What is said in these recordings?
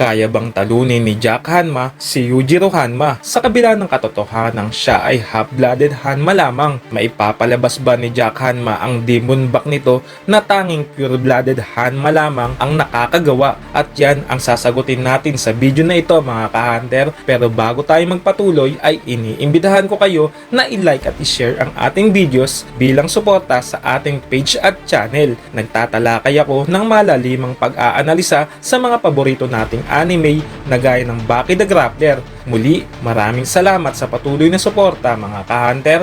Kaya bang talunin ni Jack Hanma si Yujiro Hanma sa kabila ng katotohanan siya ay half-blooded Hanma lamang? Maipapalabas ba ni Jack Hanma ang demon back nito na tanging pure-blooded Hanma lamang ang nakakagawa? At yan ang sasagutin natin sa video na ito mga ka-hunter. Pero bago tayo magpatuloy ay iniimbitahan ko kayo na i-like at i-share ang ating videos bilang suporta sa ating page at channel. Nagtatalakay ako ng malalimang pag-aanalisa sa mga paborito nating anime na gaya ng Baki the Grappler. Muli, maraming salamat sa patuloy na suporta mga ka-hunter.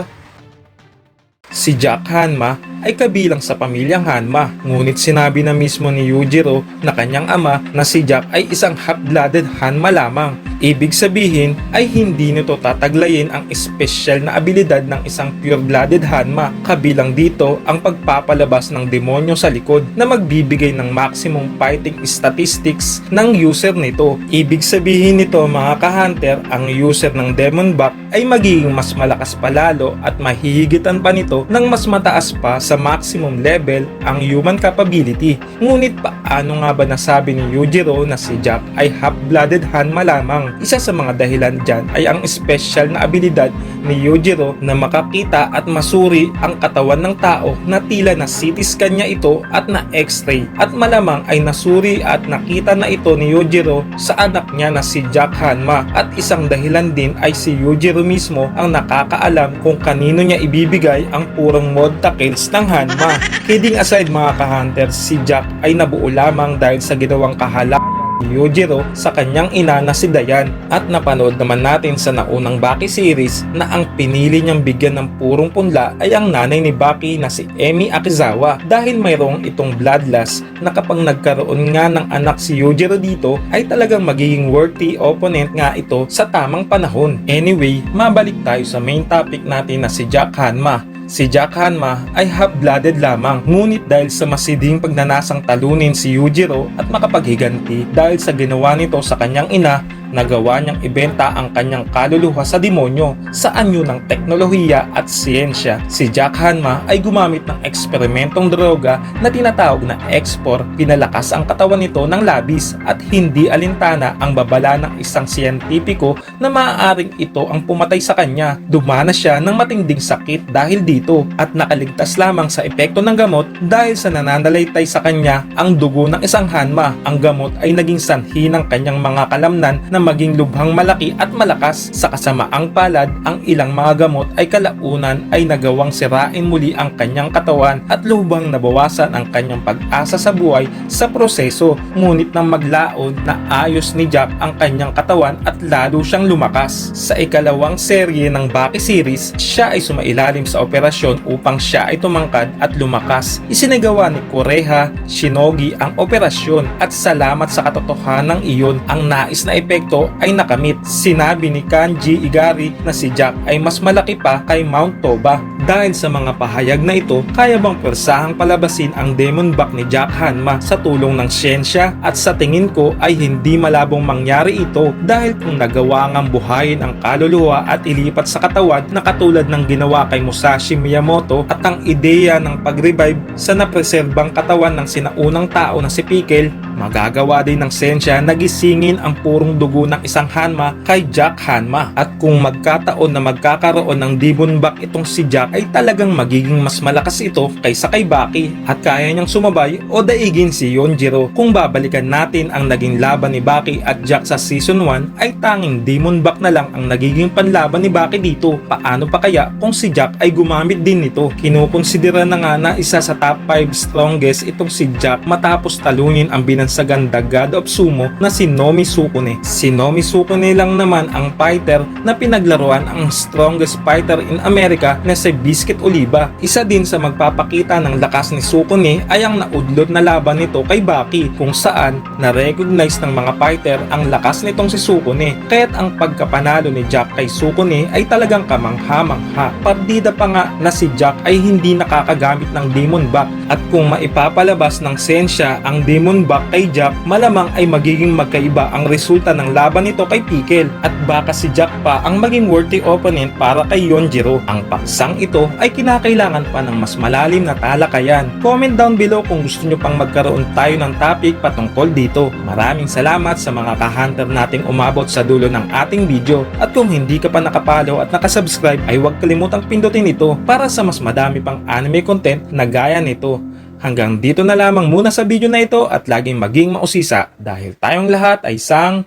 Si Jack Hanma ay kabilang sa pamilyang Hanma, ngunit sinabi na mismo ni Yujiro na kanyang ama na si Jack ay isang half-blooded Hanma lamang. Ibig sabihin ay hindi nito tataglayin ang espesyal na abilidad ng isang pure-blooded Hanma. Kabilang dito ang pagpapalabas ng demonyo sa likod na magbibigay ng maximum fighting statistics ng user nito. Ibig sabihin nito mga ka-hunter, ang user ng Demon Back ay magiging mas malakas palalo at mahihigitan pa nito ng mas mataas pa sa maximum level ang human capability. Ngunit paano nga ba nasabi ni Yujiro na si Jack ay half-blooded Hanma lamang? Isa sa mga dahilan dyan ay ang special na abilidad ni Yujiro na makakita at masuri ang katawan ng tao na tila na CT scan niya ito at na x-ray at malamang ay nasuri at nakita na ito ni Yujiro sa anak niya na si Jack Hanma at isang dahilan din ay si Yujiro mismo ang nakakaalam kung kanino niya ibibigay ang purong mod takils ng Hanma. Kidding aside mga ka-hunter, si Jack ay nabuo lamang dahil sa ginawang kahalak ni Yujiro sa kanyang ina na si Dayan at napanood naman natin sa naunang Baki series na ang pinili niyang bigyan ng purong punla ay ang nanay ni Baki na si Emi Akizawa dahil mayroong itong bloodlust na kapag nagkaroon nga ng anak si Yujiro dito ay talagang magiging worthy opponent nga ito sa tamang panahon. Anyway, mabalik tayo sa main topic natin na si Jack Hanma Si Jack Hanma ay half-blooded lamang. Ngunit dahil sa masiding pagnanasang talunin si Yujiro at makapaghiganti dahil sa ginawa nito sa kanyang ina nagawa niyang ibenta ang kanyang kaluluwa sa demonyo sa anyo ng teknolohiya at siyensya. Si Jack Hanma ay gumamit ng eksperimentong droga na tinatawag na Expor. Pinalakas ang katawan nito ng labis at hindi alintana ang babala ng isang siyentipiko na maaaring ito ang pumatay sa kanya. Dumana siya ng matinding sakit dahil dito at nakaligtas lamang sa epekto ng gamot dahil sa nananalaytay sa kanya ang dugo ng isang Hanma. Ang gamot ay naging sanhi ng kanyang mga kalamnan na maging lubhang malaki at malakas sa kasamaang palad ang ilang mga gamot ay kalaunan ay nagawang sirain muli ang kanyang katawan at lubhang nabawasan ang kanyang pag-asa sa buhay sa proseso ngunit nang maglaon na ayos ni Jack ang kanyang katawan at lalo siyang lumakas. Sa ikalawang serye ng Baki series, siya ay sumailalim sa operasyon upang siya ay tumangkad at lumakas. Isinagawa ni Koreha Shinogi ang operasyon at salamat sa katotohanan iyon ang nais na epekto ay nakamit. Sinabi ni Kanji Igari na si Jack ay mas malaki pa kay Mount Toba. Dahil sa mga pahayag na ito, kaya bang persahang palabasin ang demon back ni Jack Hanma sa tulong ng siyensya at sa tingin ko ay hindi malabong mangyari ito dahil kung nagawa ngang buhayin ang kaluluwa at ilipat sa katawan na katulad ng ginawa kay Musashi Miyamoto at ang ideya ng pag-revive sa napreserbang katawan ng sinaunang tao na si Pickle, magagawa din ng siyensya na gisingin ang purong dugo ng isang Hanma kay Jack Hanma. At kung magkataon na magkakaroon ng demon back itong si Jack ay talagang magiging mas malakas ito kaysa kay Baki at kaya niyang sumabay o daigin si Yonjiro. Kung babalikan natin ang naging laban ni Baki at Jack sa season 1 ay tanging demon back na lang ang nagiging panlaban ni Baki dito. Paano pa kaya kung si Jack ay gumamit din nito? Kinukonsidera na nga na isa sa top 5 strongest itong si Jack matapos talunin ang binansagan the God of Sumo na si Nomi Sukune. Si Nomi Sukune lang naman ang fighter na pinaglaruan ang strongest fighter in America na si Biscuit Oliva. Isa din sa magpapakita ng lakas ni Sukune ay ang naudlot na laban nito kay Baki kung saan na-recognize ng mga fighter ang lakas nitong si Sukune. Kaya't ang pagkapanalo ni Jack kay Sukune ay talagang kamangha-mangha. Partida pa nga na si Jack ay hindi nakakagamit ng Demon Back at kung maipapalabas ng sensya ang Demon Back kay Jack, malamang ay magiging magkaiba ang resulta ng laban nito kay Pickle at baka si Jack pa ang maging worthy opponent para kay Yonjiro. Ang paksang ito ay kinakailangan pa ng mas malalim na talakayan. Comment down below kung gusto nyo pang magkaroon tayo ng topic patungkol dito. Maraming salamat sa mga ka-hunter nating umabot sa dulo ng ating video at kung hindi ka pa nakapalo at nakasubscribe ay huwag kalimutang pindutin ito para sa mas madami pang anime content na gaya nito. Hanggang dito na lamang muna sa video na ito at laging maging mausisa dahil tayong lahat ay isang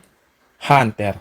hunter.